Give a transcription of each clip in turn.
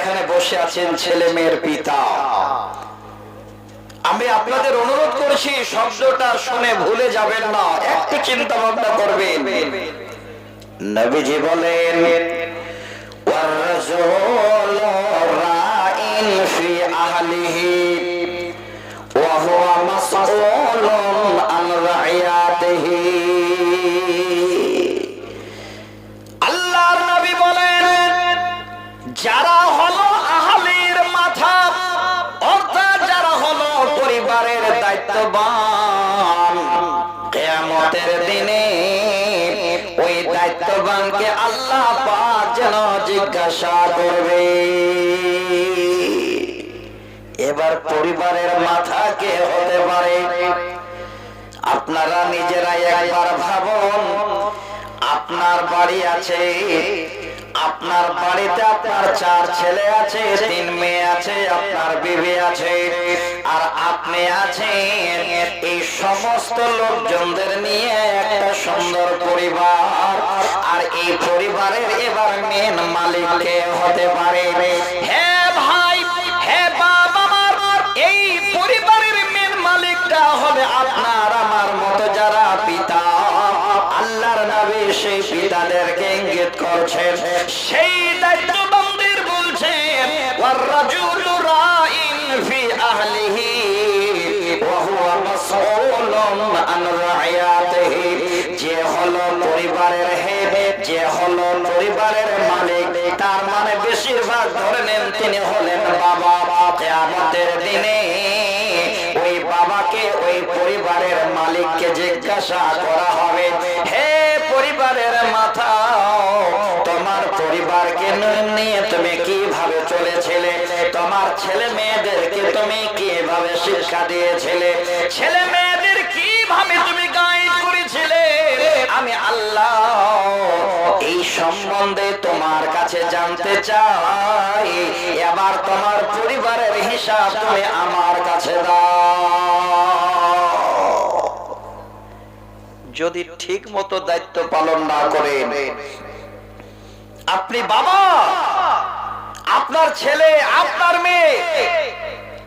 এখানে বসে আছেন ছেলে মেয়ের পিতা। আমি আপনাদের অনুরোধ করছি, শব্দটা শুনে ভুলে যাবেন না, একটু চিন্তা ভাবনা করবেন। নবীজি বলেন দায়িত্ববানকে আল্লাহ পাক যেন জিজ্ঞাসা করবে। এবার পরিবারের মাথা কে হতে পারে? আপনারা নিজেরাই একবার ভাবুন, আপনার বাড়ি আছে আপনার বাড়িতে আপনার চার ছেলে আছে, তিন মেয়ে আছে, আপনার বিবি আছে, আর আপনি আছেন এই সমস্ত লোকজনদের নিয়ে একটা সুন্দর পরিবার। আর এই পরিবারের এবার মেন মালিক কে হতে পারে? হ্যাঁ সেই পিতাদেরকে ইঙ্গিত করছেন সেই দায়িত্ববানদের বলছেন والرجل راع في أهله وهو مسؤول عن رعياته যে হলো পরিবারের হেড যে হলো পরিবারের মালিক তার মানে বেশিরভাগ ধরে নেন তিনি হলেন বাবা কিয়ামতের দিনে ওই বাবাকে ওই পরিবারের মালিককে জিজ্ঞাসা করা হবে হে পরিবারের মাথা তোমার পরিবারকে নিয়ে তুমি কীভাবে চলেছিলে? তোমার ছেলে মেয়েদেরকে তুমি কীভাবে শিক্ষা দিয়েছিলে? ছেলে মেয়েদের কীভাবে তুমি গাইড করেছিলে? আমি আল্লাহ এই সম্বন্ধে তোমার কাছে জানতে চাই। এবার তোমার পরিবারের হিসাব তুমি আমার কাছে দাও। যদি ঠিক মতো দায়িত্ব পালন না করেন, আপনি বাবা, আপনার ছেলে, আপনার মেয়ে,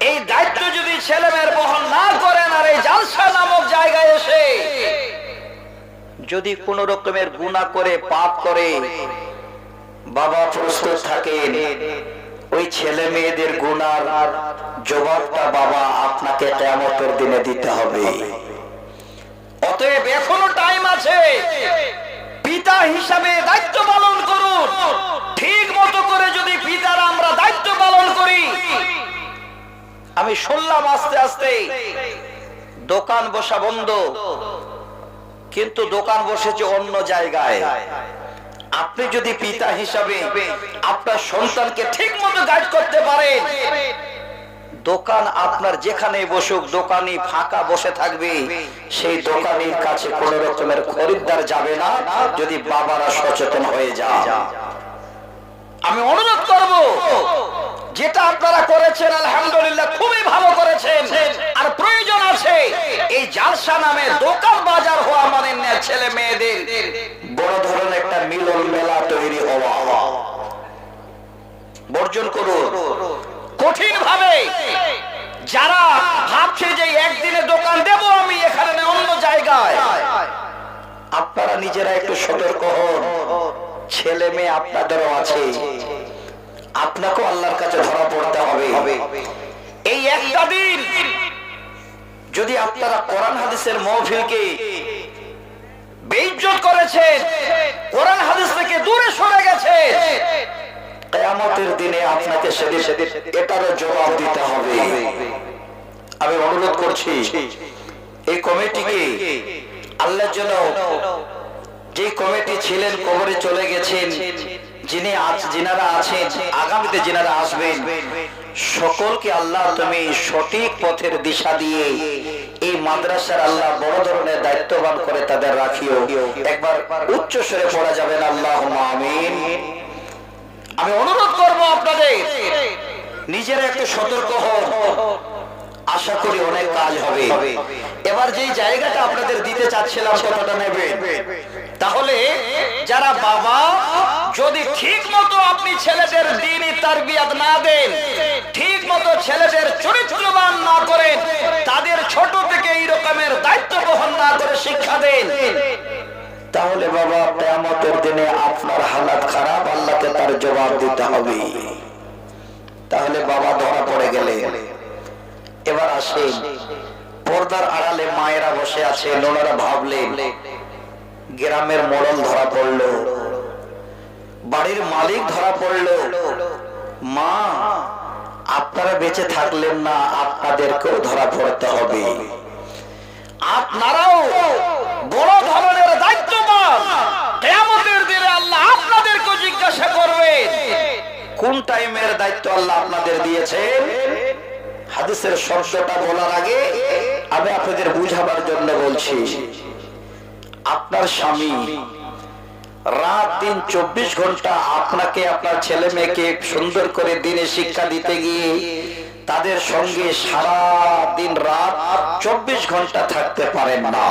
এই দায়িত্ব যদি ছেলে মেয়ের বহন না করেন আর এই জালসা নামক জায়গায় এসে যদি কোন রকমের গুণা করে, পাপ করে, বাবা প্রস্তুত থাকেন, ওই ছেলে মেয়েদের গুণার জবাবটা বাবা আপনাকে কেমতের দিনে দিতে হবে। অতএব এখনও টাইম আছে। পিতা হিসাবে দায়িত্ব পালন করুন। ঠিক মতো করে যদি পিতার আমরা দায়িত্ব পালন করি, আমি শুনলাম আস্তে আস্তে, দোকান বসা বন্ধ, কিন্তু দোকান বসেছে অন্য জায়গায়। আপনি যদি পিতা হিসাবে আপনার সন্তানকে ঠিক মতো গাইড করতে পারেন দোকান আপনার যেখানে বসুক দোকানি ফাঁকা বসে থাকবে। সেই দোকানির কাছে কোন রকমের খরিদ্দার যাবে না, যদি বাবারা সচেতন হয়ে যায় আমি অনুরোধ করব, যেটা আপনারা করেছেন, আলহামদুলিল্লাহ খুবই ভালো করেছেন। আর প্রয়োজন আছে, এই জালসা নামে দোকান বাজার হওয়া মানে ছেলে মেয়েদের। বড় ধরনের একটা মিলন মেলা তৈরি হওয়া। বর্জন করুন। কঠিন ভাবে যারা ভাবছে যে একদিনে দোকান দেব আমি, এখানে অন্য জায়গায়। আপনারা নিজেরা একটু সতর্ক হন। ছেলে মেয়ে আপনাদেরও আছে। আপনাকেও আল্লাহর কাছে ধরা পড়তে হবে। এই একটা দিন যদি আপনারা কোরআন হাদিসের মহফিলকে বেইজ্জত করেছেন, কোরআন হাদিস থেকে দূরে সরে গেছে কেয়ামতের দিনে আপনাকে সেদিন সেদিন এটারও জবাব দিতে হবে। আমি অনুরোধ করছি, এই কমিটিকে আল্লাহর জন্য যে কমিটি ছিলেন, কবরে চলে গেছেন, যিনি আজ যিনারা আছেন, আগামীতে যিনারা আসবেন, সকলকে আল্লাহ তুমি সঠিক পথের দিশা দিয়ে এই মাদ্রাসার আল্লাহ বড় ধরনের দায়িত্ববান করে তাদের রাখিও। একবার উচ্চ স্বরে পড়া যাবেন আল্লাহ আমিন। আমি অনুরোধ করব আপনাদের, নিজেরা একটু সতর্ক হন আশা করি অনেক কাজ হবে। এবার যেই জায়গাটা আপনাদের দিতে চাচ্ছিলাম কতটা নেবে তাহলে যারা বাবা, যদি ঠিক মতো আপনি ছেলেদের দিনই তারবিয়াত না দেন ঠিক মতো ছেলেদের চরিত্রবান না করেন, তাদের ছোট থেকে এই রকমের দায়িত্ব বহন না করে শিক্ষা দেন তাহলে বাবা, কেয়ামতের দিনে আপনার হালাত খারাপ, আল্লাহকে তার জবাব দিতে হবে। তাহলে বাবা ধরা পড়ে গেলে। এবার আসেন পর্দার আড়ালে মায়েরা বসে আছে ওনারা ভাবলেন গ্রামের মরণ ধরা পড়ল। বাড়ির মালিক ধরা পড়ল। মা, আপনারা বেঁচে থাকলেন না, আপনাদেরকেও ধরা পড়তে হবে। আপনারাও বড় ধরনের দায়িত্ববান কেয়ামতের দিনে আল্লাহ আপনাদেরকেও জিজ্ঞাসা করবেন কোন টাইমের দায়িত্ব আল্লাহ আপনাদের দিয়েছেন? হাদিসের শব্দটা বলার আগে আমি আপনাদের বুঝাবার জন্য বলছি, আপনার স্বামী রাত দিন চব্বিশ ঘণ্টা আপনাকে, আপনার ছেলে মেয়েকে সুন্দর করে দিনে শিক্ষা দিতে গিয়ে তাদের সঙ্গে সারা দিন রাত চব্বিশ ঘণ্টা থাকতে পারেন না।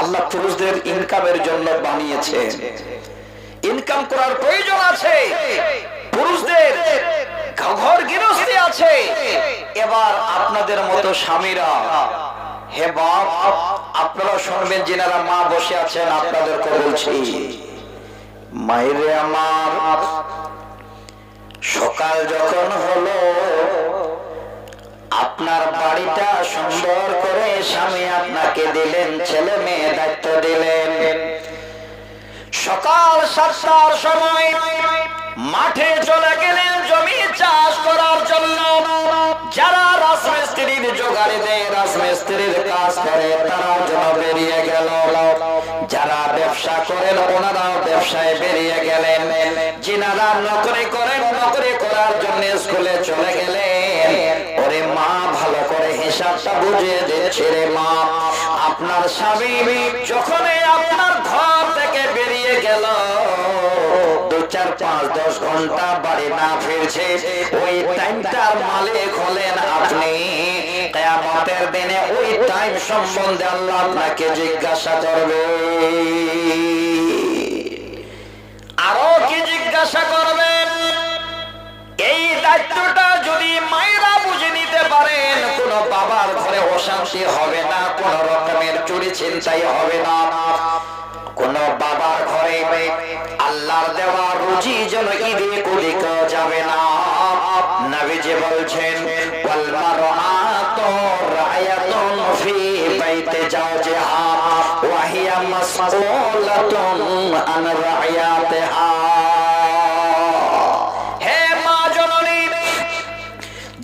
আল্লাহ পুরুষদের ইনকামের জন্য বানিয়েছে ইনকাম করার প্রয়োজন আছে। পুরুষদের ঘর গৃহস্থী আছে। এবার আপনাদের মতো স্বামীরা, হে বাপ, আপনারা শুনবেন যেনারা মা বসে আছেন, আপনাদেরকে বলছি মায়েরে আমার, সকাল যখন হলো, আপনার বাড়িটা সুন্দর করে স্বামী আপনাকে দিলেন, ছেলে মেয়ে দায়িত্ব দিলেন। সকাল সাতটার সময় মাঠে চলে গেলেন জমি চাষ করার জন্য। যারা রাজমিস্ত্রির জোগাড়ে দেয় রাজমিস্ত্রির কাজ করে, তারা যেন বেরিয়ে গেল। যারা ব্যবসা করেন, ওনারাও ব্যবসায় বেরিয়ে গেলেন। যিনারা নকরি করেন, নকরি করার জন্য স্কুলে চলে গেলেন। ওরে মা, ভালো করে হিসাবটা বুঝিয়ে দিচ্ছে রে মা। আপনার স্বামী যখনই আপনার ঘর থেকে চার পাঁচ দশ ঘণ্টা বাড়ি না ফিরছে। ওই টাইমটার মালিক হলেন আপনি। কেয়ামতের দিনে ওই টাইম সম্বন্ধে আল্লাহ আপনাকে জিজ্ঞাসা করবে। আরও কি জিজ্ঞাসা করবেন? এই দায়িত্বটা যদি মায়েরা বুঝে নিতে পারেন, কোন বাবার ঘরে অশান্তি হবে না, কোন রকমের চুরি চিন্তাই হবে না। কোন বাবার ঘরে আল্লাহর দেওয়া রুজি যেন ইদিক উদিক যাবে না। নবীজি বলছেন, ওয়াল মারআতু রায়াতুন ফি বাইতি জাওজিহা ওয়া হিয়া মাসউলাতুন আন রায়াতিহা। হে মা জননী,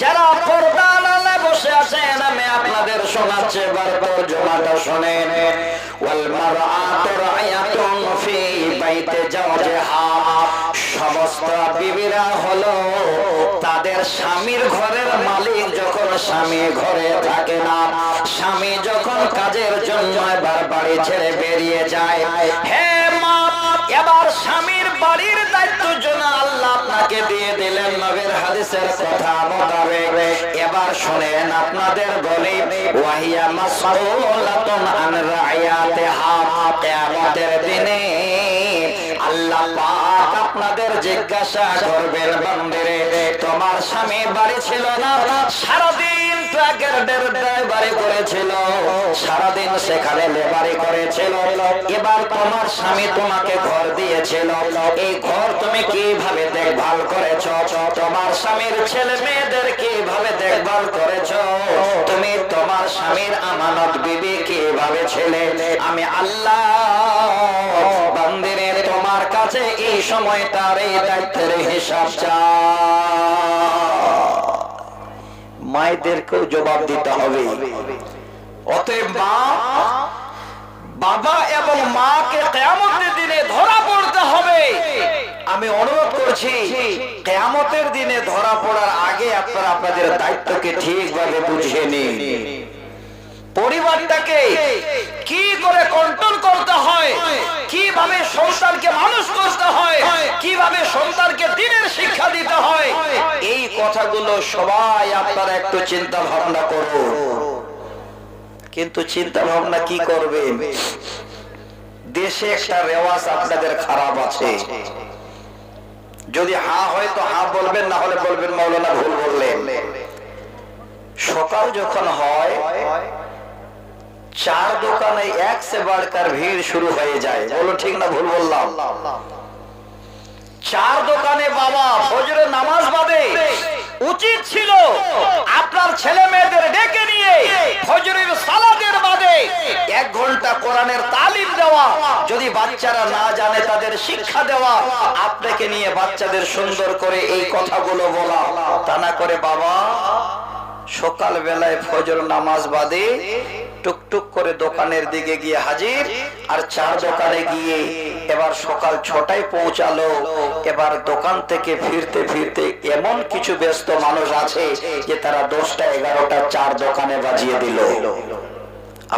যারা পর্দা বসে আছেন, আমি আপনাদের শোনাচ্ছি এবার তর্জমাটা শোনেন। সমস্ত বিবিরা হলো তাদের স্বামীর ঘরের মালিক যখন স্বামী ঘরে থাকে না, স্বামী যখন কাজের জন্য এবার বাড়ি ছেড়ে বেরিয়ে যায়। হে মা, এবার স্বামীর বাড়ির দায়িত্ব আপনাকে দিয়ে দিলেন নবীর হাদিসের কথা মোতাবেক। এবার শুনেন আপনাদের বলি, ওয়াহিয়া মাসউলাতুন আন রায়াতিহা কিয়ামতের দিনে আল্লাহ পাক আপনাদের জিজ্ঞাসা করবেন, বান্দারে, তোমার স্বামী বাড়ি ছিল না? সারাদিন ট্রাকের ড্রাইভারি করেছিল। সারাদিন সেখানে লেবারি করেছিল। এবার তোমার স্বামী তোমাকে ঘর দিয়েছিল। এই ঘর তুমি কীভাবে দেখভাল করেছ? তোমার স্বামীর ছেলে মেয়েদের কীভাবে দেখভাল করেছ? তুমি তোমার স্বামীর আমানত বিবি কীভাবে ছেলে? আমি আল্লাহ বান্দিরে তোমার কাছে এই সময় তার এই দায়িত্বের হিসাব চা মায়েদেরকেও জবাব দিতে হবে। অতএব মা, বাবা এবং মাকে কেয়ামতের দিনে ধরা পড়তে হবে। আমি অনুরোধ করছি, কেয়ামতের দিনে ধরা পড়ার আগে আপনারা আপনাদের দায়িত্বকে ঠিকভাবে বুঝে নিন। পরিবারটাকে কি করে কন্ট্রোল করতে হয়? কীভাবে সন্তানকে মানুষ করতে হয়? কীভাবে সন্তানকে দিনের শিক্ষা দিতে হয়? এই কথাগুলো সবাই আপনারা একটু চিন্তা ভাবনা করুন। কিন্তু চিন্তা ভাবনা কি করবেন? দেশে একটা রেওয়াজ আপনাদের খারাপ আছে। যদি হা হয় তো হা বলবেন, না হলে বলবেন, মৌলানা ভুল বললেন। সকাল যখন হয় চার দোকানে এক সে বাড়কার ভিড় শুরু হয়ে যায়। বলো ঠিক না ভুল বললাম? চার দোকানে বাবা ফজরের নামাজ বাদে। উচিত ছিল আপনার ছেলে মেয়েদের ডেকে নিয়ে ফজরের সালাদের বাদে এক ঘণ্টা কোরআনের তালিম দেওয়া, যদি বাচ্চারা না জানে তাদের শিক্ষা দেওয়া, আপনাকে নিয়ে বাচ্চাদের সুন্দর করে এই কথাগুলো বলা। তা না করে বাবা সকাল বেলায় ফজর নামাজ বাদে টুকটুক করে দোকানের দিকে গিয়ে হাজির, আর চার দোকানে গিয়ে এবার সকাল ছটায় পৌঁছালো। এবার দোকান থেকে ফিরতে ফিরতে এমন কিছু ব্যস্ত মানুষ আছে যে তারা দশটা, এগারোটা, চার দোকানে বাজিয়ে দিল।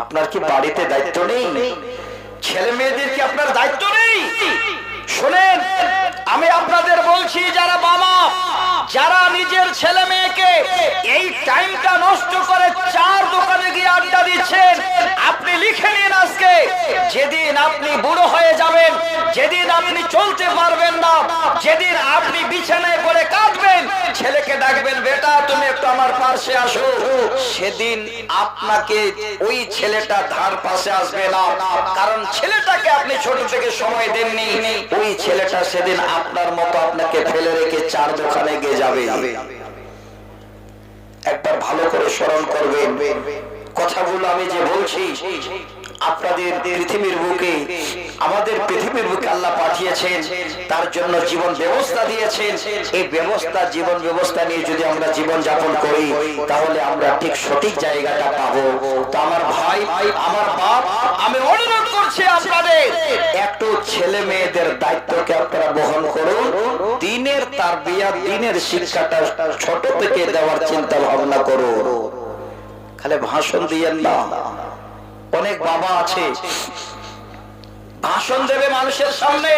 আপনার কি বাড়িতে দায়িত্ব নেই? ছেলে মেয়েদের কি আপনার দায়িত্ব নেই? শোনেন, আমি আপনাদের বলছি, যারা বাবা, যারা নিজের ছেলে মেয়েকে এই টাইমটা নষ্ট করে চার দোকানে গিয়ে আড্ডা দিচ্ছেন, আপনি লিখে নিন আজকে, যেদিন আপনি বুড়ো হয়ে যাবেন, যেদিন আপনি চলতে পারবেন না, যেদিন আপনি বিছানায় পড়ে কাঁদবেন, ছেলেকে ডাকবেন, বেটা, তুমি একটু আমার পাশে আসো। সেদিন আপনাকে ওই ছেলেটা ধার পাশে আসবে না, কারণ ছেলেটাকে আপনি ছোট থেকে সময় দেননি। ওই ছেলেটা সেদিন আপনার মতো আপনাকে ফেলে রেখে চার দোকানে গিয়ে যাবে। একবার ভালো করে স্মরণ করবেন কথাগুলো আমি যে বলছি আপনাদের পৃথিবীর বুকে, আমাদের পৃথিবীর বুকে আল্লাহ পাঠিয়েছেন, তার জন্য জীবন ব্যবস্থা দিয়েছেন। এই ব্যবস্থা, জীবন ব্যবস্থা নিয়ে যদি আমরা জীবন যাপন করি, তাহলে আমরা ঠিক সঠিক জায়গাটা পাবো। তো আমার ভাই, আমার বাপ, আমি অনুরোধ করছি আপনাদের, একটু ছেলে মেয়েদের দায়িত্বকে আপনারা বহন করুন। দিনের তার বিয়া দিনের শিক্ষাটা ছোট থেকে দেওয়ার চিন্তা ভাবনা করুন। খালি ভাষণ দিয়েন না। অনেক বাবা আছে। ভাষণ দেবে মানুষের সামনে।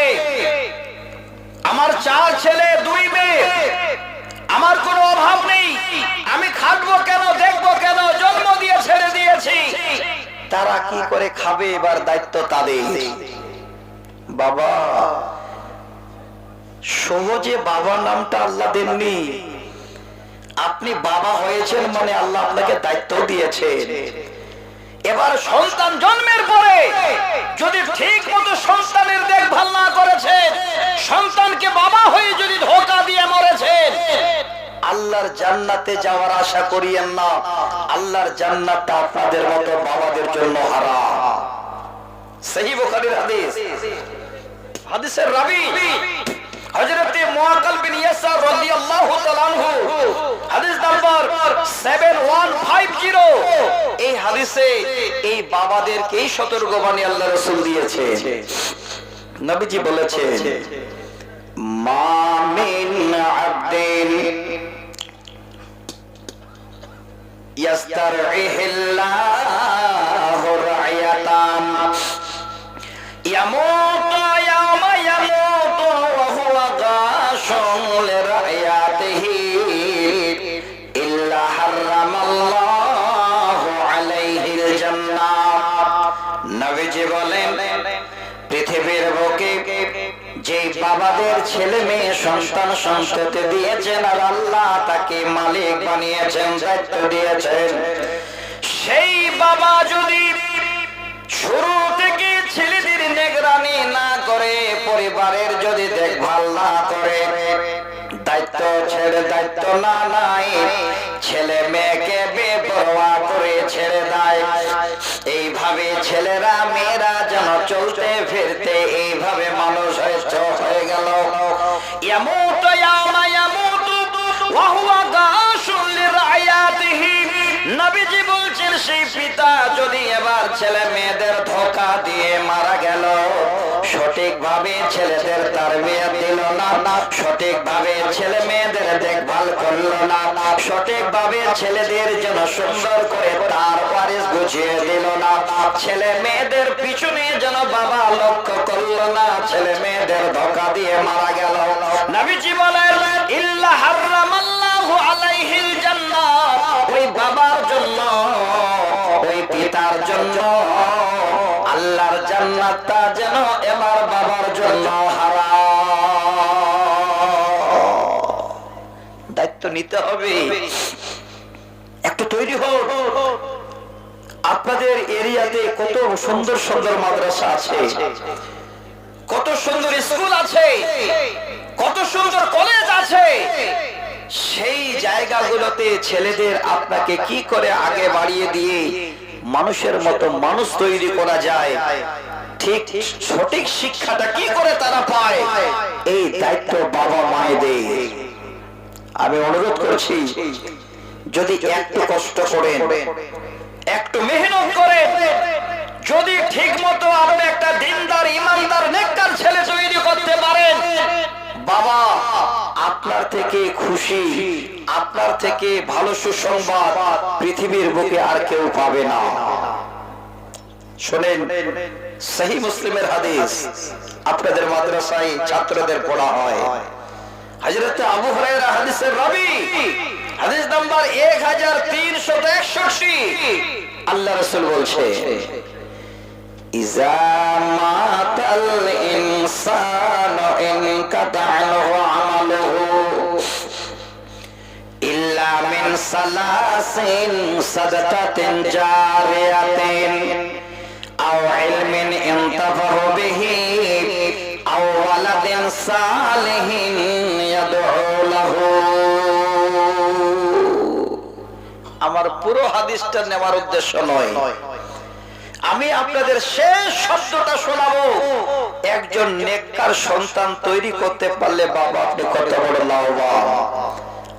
আমার চার ছেলে, দুই মেয়ে। আমার কোনো অভাব নেই। আমি খাটবো কেন, দেখব কেন, জন্ম দিয়ে ছেড়ে দিয়েছি। তারা কি করে খাবে এবার দায়িত্ব তাদের? বাবা, সহজে বাবা নামটা আল্লাহ দেননি। আপনি বাবা হয়েছেন মানে আল্লাহ আপনাকে দায়িত্ব দিয়েছেন। এবার সন্তান জন্মের পরে যদি ঠিক মতো সন্তানের দেখভাল না করেছে, সন্তানকে বাবা হয়ে যদি ধোকা দিয়ে মরেছেন আল্লাহর জান্নাতে যাওয়ার আশা করিয়েন না। আল্লাহর জান্নাতটা আপনাদের মতো বাবাদের জন্য হারা সহি বুখারীর হাদিস। হাদিসের রাবি হযরতে মুআক্কাল বিন ইয়াসার রাদিয়াল্লাহু তাআলা আনহু। হাদিস নাম্বার 7150 এই হাদিসে এই বাবাদেরকেই সতর্কবাণী আল্লাহ রাসূল দিয়েছে। নবীজি বলেছে মা মিন আবদিন ইয়াস্তারইহিল্লাহু রায়াতান ইয়ামুতু বাবাদের ছেলে মেয়ে সন্তান সন্ততি দিয়েছেন আর আল্লাহ তাকে মালিক বানিয়েছেন, দায়িত্ব দিয়েছেন। সেই বাবা যদি শুরু থেকে ছেলেদের নেগরানি না করে, পরিবারের যদি দেখভাল না করে, দায়িত্ব ছেড়ে দায়িত্ব না নাই, ছেলে মেয়েকে বেপরোয়া করে ছেড়ে দেয়। এইভাবে ছেলেরা, মেয়েরা যেন চলতে ফিরতে এইভাবে মানুষ হয়েছে। হয়ে يوم يموت وهو غاش لرعياته নবীজি বলছেন, সেই পিতা যদি এবার ছেলে মেয়েদের ধোকা দিয়ে মারা গেল সঠিক ভাবে ছেলেদের তার বিয়ে দিল না। সঠিক ভাবে ছেলে মেয়েদের দেখভাল করল না। সঠিক ভাবে ছেলেদের যেন সুন্দর করে তার ওয়ারিস বুঝিয়ে দিল না। ছেলে মেয়েদের পিছনে যেন বাবা লক্ষ্য করল না। ছেলে মেয়েদের ধোকা দিয়ে মারা গেল। নবীজি বলেন, ইল্লা হারামাল্লাহু আলাইহিল জান্নাহ ওই বাবার জন্য পিতার জন্য। আল্লাহর জান্নাতটা যেন এবার বাবার জন্য হারাম। দায়িত্ব নিতে হবে। একটু তৈরি আপনাদের এরিয়াতে কত সুন্দর সুন্দর মাদ্রাসা আছে। কত সুন্দর স্কুল আছে। কত সুন্দর কলেজ আছে। সেই জায়গাগুলোতে ছেলেদের আপনাকে কি করে আগে বাড়িয়ে দিয়ে মানুষের মতো মানুষ তৈরি করা যায়। ঠিক সঠিক শিক্ষাটা কি করে তারা পায়? এই দায়িত্ব বাবা মায়েদের। আমি অনুরোধ করছি, যদি একটু কষ্ট করেন, একটু মেহনত করেন, যদি ঠিক মতো আপনি একটা দিনদার, ইমানদার, নেককার ছেলে তৈরি করতে পারেন বাবা, আপনার থেকে খুশি, আপনার থেকে ভালো সুসংবাদ পৃথিবীর বুকে আর কেউ পাবে না। শোনেন, সহি মুসলিমের হাদিস আপনাদের মাদ্রাসায় ছাত্রদের পড়া হয়। হজরত আবু হাদিসের রাবি, হাদিস নাম্বার এক হাজার তিনশো একষট্টি আল্লাহ রসুল বলছে ইজা ইনকাতাহু আমালুহু ইল্লা মিন সালাসিন সাদাকাতিন জারিয়াতিন আও ইলমিন ইনতাফাহু বিহি আও ওয়ালাদিন সালিহিন ইয়াদউ লাহু আমার পুরো হাদিসটা নেওয়ার উদ্দেশ্য নয়। আমি আপনাদের শেষ শব্দটা শোনাবো। একজন নেককার সন্তান তৈরি করতে পারলে বাবা আপনি কত বড় লাভবান।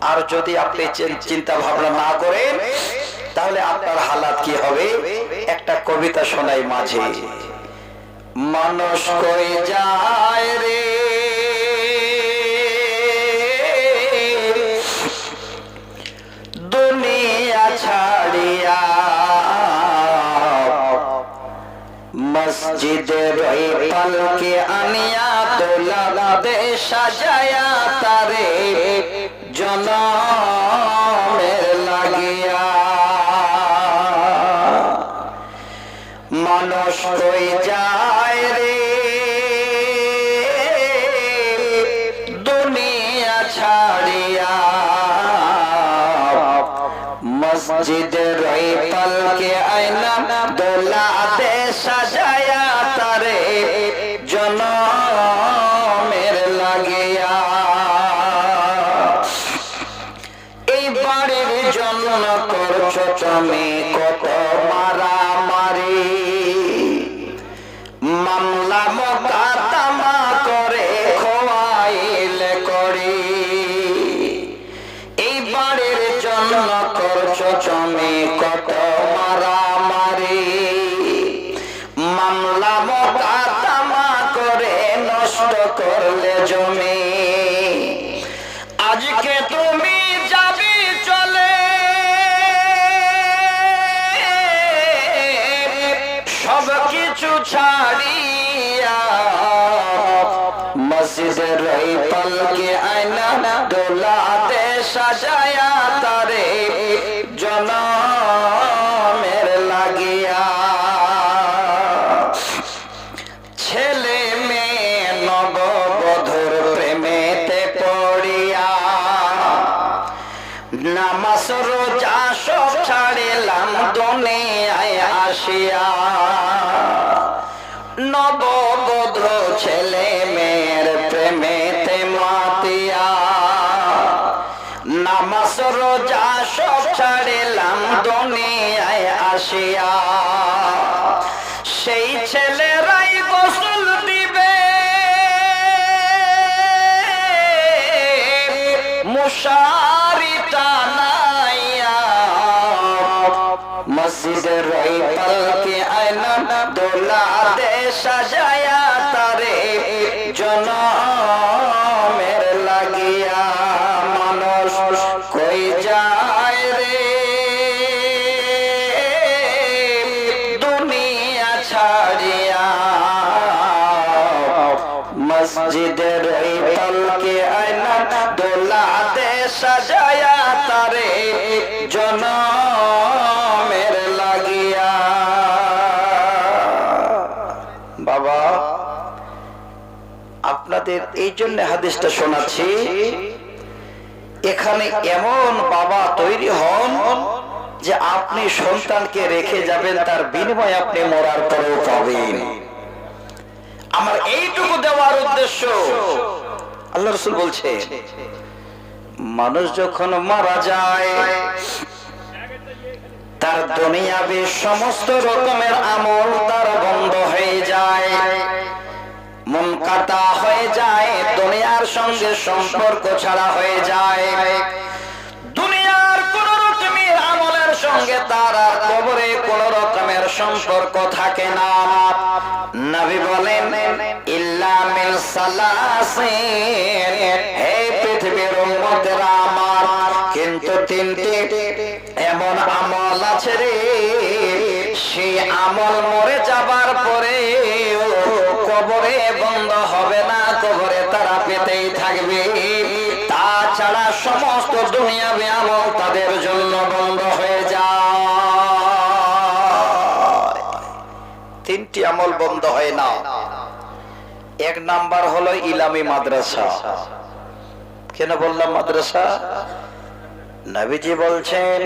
আর যদি আপনি চিন্তা ভাবনা না করেন, তাহলে আপনার হালাত কি হবে? একটা কবিতা শোনাই মাঝে। মানুষ কই যায় রে? দুনিয়া ছাড়িয়া মসজিদের পালকে আনিয়া দোলা দে সাজায়া তারে জনমের লাগিয়া। মানুষ যায় রে? পালকে আয়না দোলা দে ছাড়িয়া মসজিদের এই পলকে আয়না দোলাতে সাজায়া তারে জনমের দুনিয়ায় আসিয়া সেই ছেলেরাই গোসল দিবে। আপনাদের এই জন্য হাদিসটা শোনাচ্ছি, এখানে এমন বাবা তৈরি হন যে আপনি সন্তানকে রেখে যাবেন, তার বিনিময়ে আপনি মরার পরেও পাবেন। আমার এইটুকু দেওয়ার উদ্দেশ্য, আল্লাহ রসুল বলছে, মানুষ যখন মারা যায়, তার দুনিয়াবি সমস্ত রকমের আমল তার বন্ধ হয়ে যায়। কাটা হয়ে যায়, দুনিয়ার সঙ্গে সম্পর্ক ছাড়া হয়ে যায়। কিন্তু তিনটি এমন আমল আছে রে। সেই আমল মরে যাবার পরে কবরে বন্ধ হবে না, কবরে তারা পেতেই থাকবে। তাছাড়া সমস্ত দুনিয়াবি আমল তাদের জন্য বন্ধ হয়ে যায়। তিনটি আমল বন্ধ হয় না। এক নাম্বার হলো ইলামি মাদ্রাসা। কেন বললাম মাদ্রাসা? নবীজি বলছেন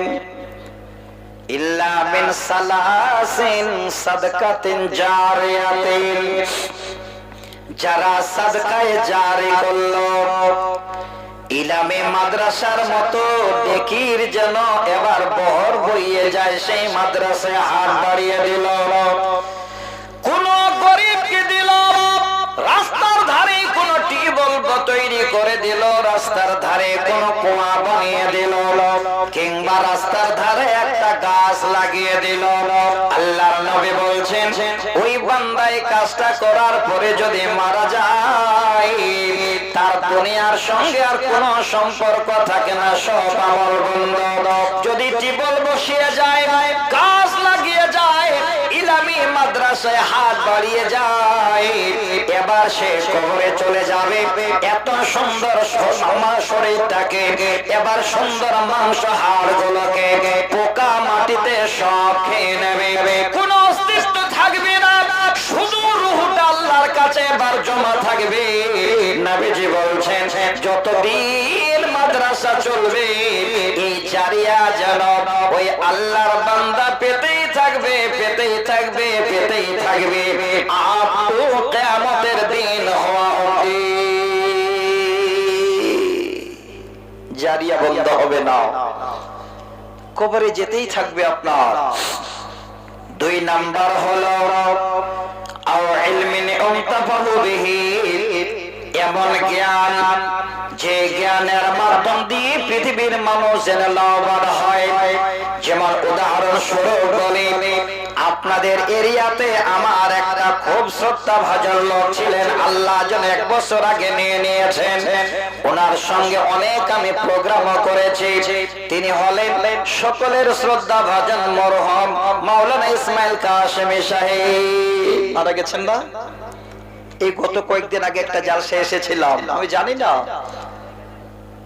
ইল্লা মিন সালাসিন সাদকাতিন জারিয়াতিন। যারা সাদকায়ে জারি করল, ইলামে মাদ্রাসার মতো ডেকির যেন এবার বহর বইয়ে যায়, সেই মাদ্রাসায় হাত বাড়িয়ে দিল। টিউবওয়েল তৈরি করে দিল, রাস্তার ধারে কোন কুয়া বানিয়ে দিল। কিংবা রাস্তার ধারে একটা গাছ লাগিয়ে দিল। আল্লাহর নবী বলছেন, ওই বান্দাই কাজটা করার পরে যদি মারা যায়, তার দুনিয়ার সঙ্গে আর কোন সম্পর্ক থাকে না, সব আমল বন্ধ। যদি টিউবওয়েল বসিয়ে যায় মাদ্রাসায় হাত বাড়িয়ে যায়, এবার সে কবরে চলে যাবে। এত সুন্দর আমার শরীরটাকে এবার সুন্দর মাংস হাড় গুলোকে পোকা মাটিতে সব খেয়ে নেবে। এবার জমা থাকবে। নবীজি বলছেন, যতদিন মাদ্রাসা চলবে, এই জারিয়া যেন ওই আল্লাহর বান্দা পেতেই থাকবে পেতেই থাকবে পেতেই থাকবে। আপু কেমতের দিন হওয়া অবধি জারিয়া বন্ধ হবে না। কবরে যেতেই থাকবে আপনার। দুই নাম্বার হলো এমন জ্ঞান যে জ্ঞানের মাধ্যম দিয়ে পৃথিবীর মানুষ লাভবান হয়। যেমন উদাহরণ স্বরূপ আপনাদের এরিয়াতে আমার একটা খুব শ্রদ্ধা ভাজন লোক ছিলেন। আল্লাহ যেন এক বছর আগে নিয়ে নিয়েছেন। ওনার সঙ্গে অনেক আমি প্রোগ্রামও করেছি। তিনি হলেন সকলের শ্রদ্ধা ভাজন মরহম মাওলানা ইসমাইল কাশেমি সাহেব। মারা গেছেন না? এই গত কয়েকদিন আগে একটা জালসা এসেছিলাম। আমি জানি না।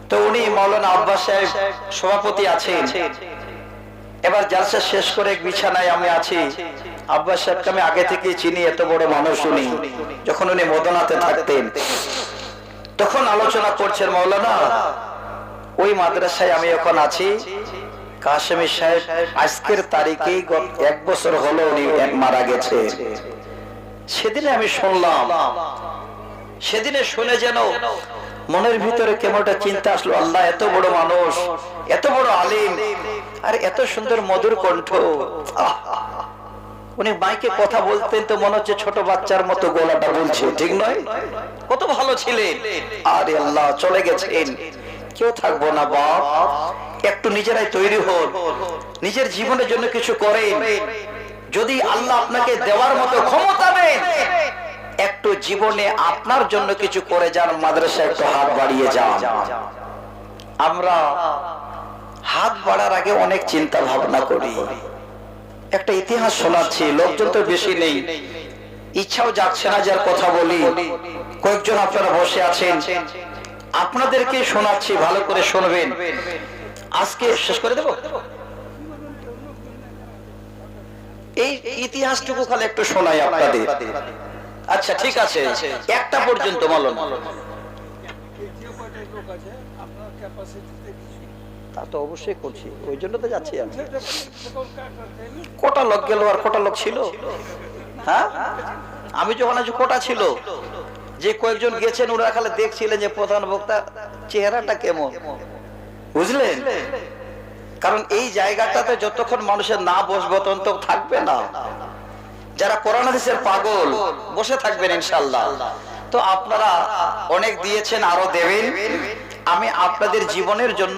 তো উনি মৌলানা আব্বাস সাহেব সভাপতি আছেন। এবার জালসা শেষ করে বিছানায় আমি আছি। আব্বাস সাহেবকে আমি আগে থেকে চিনি, এত বড় মানুষ উনি। যখন উনি মদনাতে থাকতেন। তখন আলোচনা করছেন, মৌলানা, ওই মাদ্রাসায় আমি এখন আছি। কাশেমি সাহেব, আজকের তারিখেই এক বছর হলো উনি মারা গেছে। সেদিনে আমি শুনলাম, সেদিনে শুনে যেন মনের ভিতরে কেমন একটা চিন্তা আসলো, আল্লাহ এত বড় মানুষ, এত বড় আলিম, আর এত সুন্দর মধুর কণ্ঠ। উনি মাইকে কথা বলতেন তো মনে হচ্ছে ছোট বাচ্চার মতো গলাটা বলছে, ঠিক নয়? কত ভালো ছিলেন। আরে আল্লাহ, চলে গেছেন। কেউ থাকব না, বাপ। একটু নিজেরাই তৈরি হন। নিজের জীবনের জন্য কিছু করেন। যদি আল্লাহ আপনাকে দেওয়ার মতো ক্ষমতা দেন একটু জীবনে আপনার জন্য কিছু করে যান মাদ্রাসা একটু হাত বাড়িয়ে যান। আমরা হাত বাড়ার আগে অনেক চিন্তা ভাবনা করি। একটা ইতিহাস শোনাচ্ছি, লোকজন তো বেশি নেই। ইচ্ছাও যাচ্ছে না যার কথা বলি। কয়েকজন আপনারা বসে আছেন। আপনাদেরকে শোনাচ্ছি, ভালো করে শুনবেন। আজকে শেষ করে দেব? এই ইতিহাসটুকু খালি একটু শোনাই আপনাদের। আচ্ছা ঠিক আছে। একটা পর্যন্ত ক্যাপাসিটিতে তা তো অবশ্যই করছি, ওই জন্য তো যাচ্ছি আমি। হ্যাঁ? আমি যখন কোটা ছিল, যে কয়েকজন গেছেন ওরা দেখছিলেন যে প্রধান বক্তা চেহারাটা কেমন। বুঝলেন? কারণ এই জায়গাটাতে যতক্ষণ মানুষের না বসবো তো থাকবে না। যারা কোরআন হাদিসের পাগল, বসে থাকবেন ইনশাল্লাহ তো আপনারা অনেক দিয়েছেন, আরও দেবেন। আমি আপনাদের জীবনের জন্য